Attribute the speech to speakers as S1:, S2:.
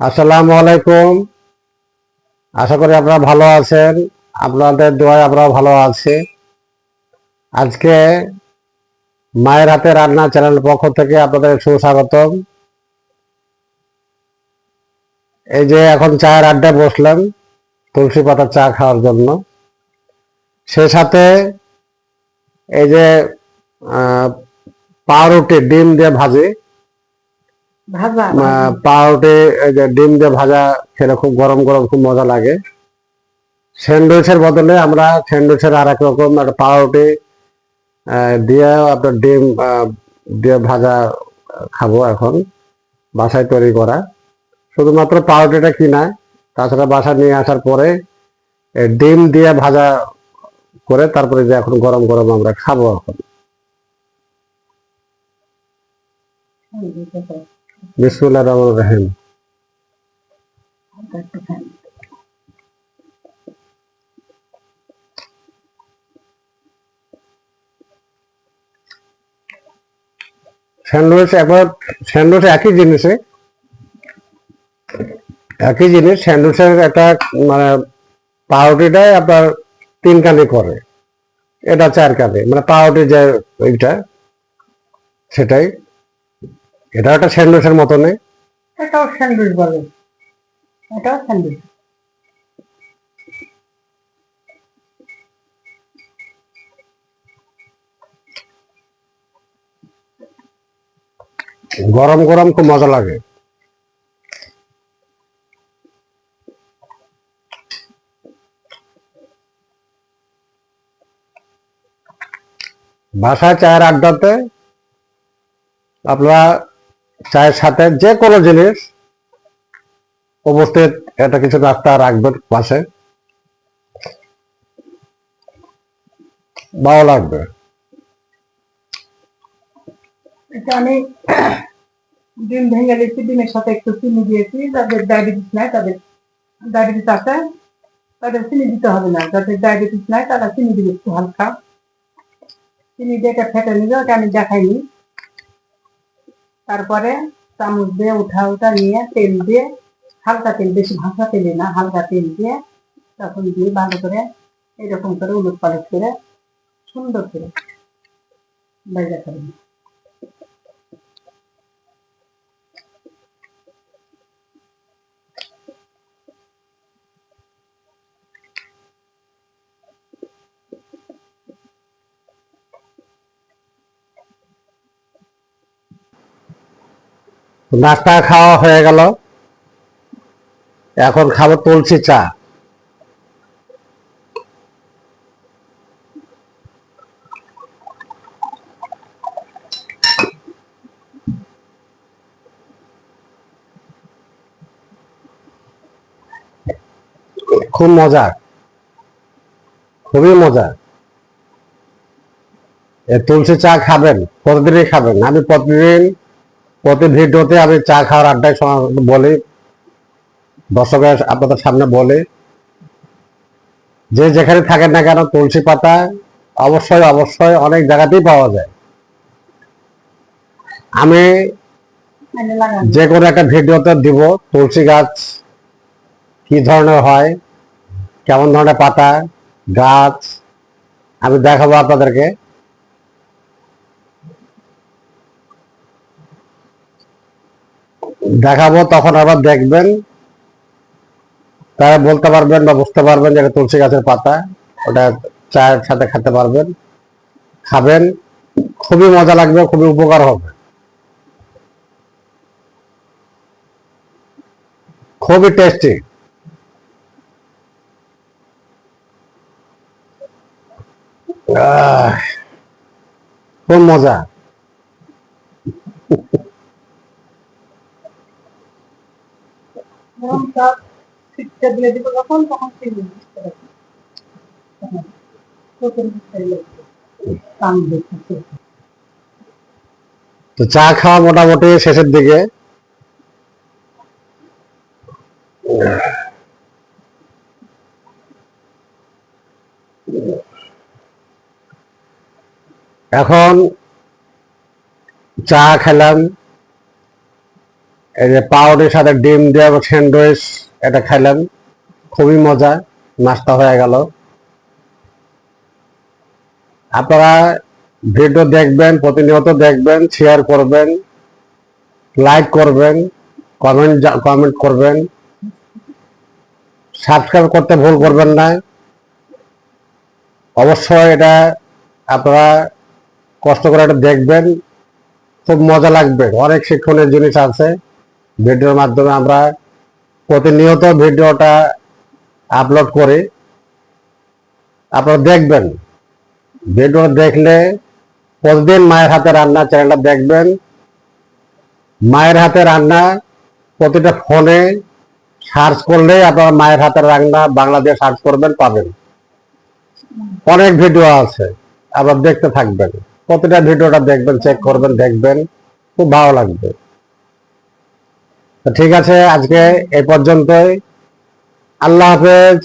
S1: আসসালামু আলাইকুম। আশা করি আপনারা ভালো আছেন। আপনাদের দোয়ায় আমরাও ভালো আছি। আজকে মায়ের হাতে রান্না চ্যানেলের পক্ষ থেকে আপনাদের সুস্বাগতম। এই যে এখন চায়ের আড্ডায় বসলাম তুলসী পাতার চা খাওয়ার জন্য। সে সাথে এই যে পাউরুটি, ডিম দিয়ে ভাজি। যে ডিম দিয়ে ভাজা খেলে খুব গরম গরম খুব মজা লাগে। স্যান্ডউইচের বদলে আমরা স্যান্ডউইচের আর এক রকম একটা পাউরুটি আহ, দিয়ে আপনার ডিম দিয়ে ভাজা খাব এখন বাসায় তৈরি করা। শুধুমাত্র পাউরুটিটা কিনা তাছাড়া বাসা নিয়ে আসার পরে ডিম দিয়ে ভাজা করে তারপরে যে এখন গরম গরম আমরা খাব এখন। বিসমুল্লাহ রহমান রহিম। স্যান্ডউইচ একবার, স্যান্ডউইচ একই জিনিসে, একই জিনিস, স্যান্ডউইচের একটা মানে পাউরুটিটাই আপনার তিন কানি করে। এটা চার কানি মানে পাউরুটি যে ওইটা সেটাই এটা একটা স্যান্ডউইচের মতনই?
S2: এটাও স্যান্ডউইচ বলে। এটাও স্যান্ডউইচ।
S1: গরম গরম খুব মজা লাগে। বাসায় চায়ের আড্ডাতে আপনারা চায়ের সাথে যে কোনো জিনিস উপস্থিত, এটা কিছু নাস্তা রাখবেন পাশে। ভালো লাগবে।
S2: এটা আমি ডিম ভেঙে দিয়েছি, ডিমের সাথে একটু চিনি দিয়েছি, যাদের ডায়াবেটিস নাই তাদের, ডায়াবেটিস আছে, তাদের চিনি দিতে হবে না। যাদের ডায়াবেটিস নাই তারা চিনি দিবে একটু হালকা। চিনি দিয়ে ফেটে ওটা আমি দেখাইনি। তারপরে চামচ দিয়ে উঠা উঠা নিয়ে তেল দিয়ে হালকা তেল, বেশি ভাষা তেলে না, হালকা তেল দিয়ে তখন দিয়ে ভালো করে এরকম করে উলট পালট করে সুন্দর করে বাইরে করবেন
S1: নাস্তা খাওয়া হয়ে গেল। এখন খাব তুলসি চা। খুব মজা। খুবই মজা। তুলসী চা খাবেন, প্রতিদিনই খাবেন। আমি প্রতিদিন প্রতি ভিডিওতে আমি চা খাওয়ার আড্ডায় বলি। দর্শকের আপনাদের সামনে বলি। যে যেখানে থাকেন না কেন তুলসী পাতা অবশ্যই অবশ্যই অনেক জায়গাতেই পাওয়া যায়। আমি যে কোনো একটা ভিডিওতে দিব তুলসী গাছ কি ধরনের হয়, কেমন ধরনের পাতা, গাছ, আমি দেখাবো আপনাদেরকে। দেখাবো, তখন আবার দেখবেন। তারা বলতে পারবেন বা বুঝতে পারবেন যে তুলসী গাছের পাতা। ওটা চায়ের সাথে খেতে পারবেন। খাবেন। খুবই মজা লাগবে, খুবই উপকার হবে। খুবই টেস্টি খুব মজা।
S2: দিব তখন ভিতরে লাগবে।
S1: তো চা খাওয়া মোটামুটি শেষের দিকে? এখন চা খেলাম। এই যে পাউরুটির সাথে ডিম দিয়ে স্যান্ডউইচ এটা খাইলাম। খুবই মজা, নাস্তা হয়ে গেল। আপনারা ভিডিও দেখবেন, প্রতিনিয়ত দেখবেন শেয়ার করবেন লাইক করবেন কমেন্ট কমেন্ট করবেন। সাবস্ক্রাইব করতে ভুল করবেন না। অবশ্যই এটা আপনারা কষ্ট করে এটা দেখবেন। খুব মজা লাগবে। অনেক শিক্ষণীয় জিনিস আছে। ভিডিওর মাধ্যমে আমরা প্রতিনিয়ত ভিডিওটা আপলোড করি। আপনারা দেখবেন, ভিডিও দেখলে প্রতিদিন মায়ের হাতে রান্না চ্যানেলটা দেখবেন। মায়ের হাতে রান্না প্রতিটা ফোনে সার্চ করলে আপনারা মায়ের হাতের রান্না বাংলাদেশ সার্চ করবেন, পাবেন। অনেক ভিডিও আছে, আপনারা দেখতে থাকবেন। প্রতিটা ভিডিওটা দেখবেন চেক করবেন, দেখবেন। খুব ভালো লাগবে। ঠিক আছে আজকে এ পর্যন্তই। আল্লাহ হাফেজ।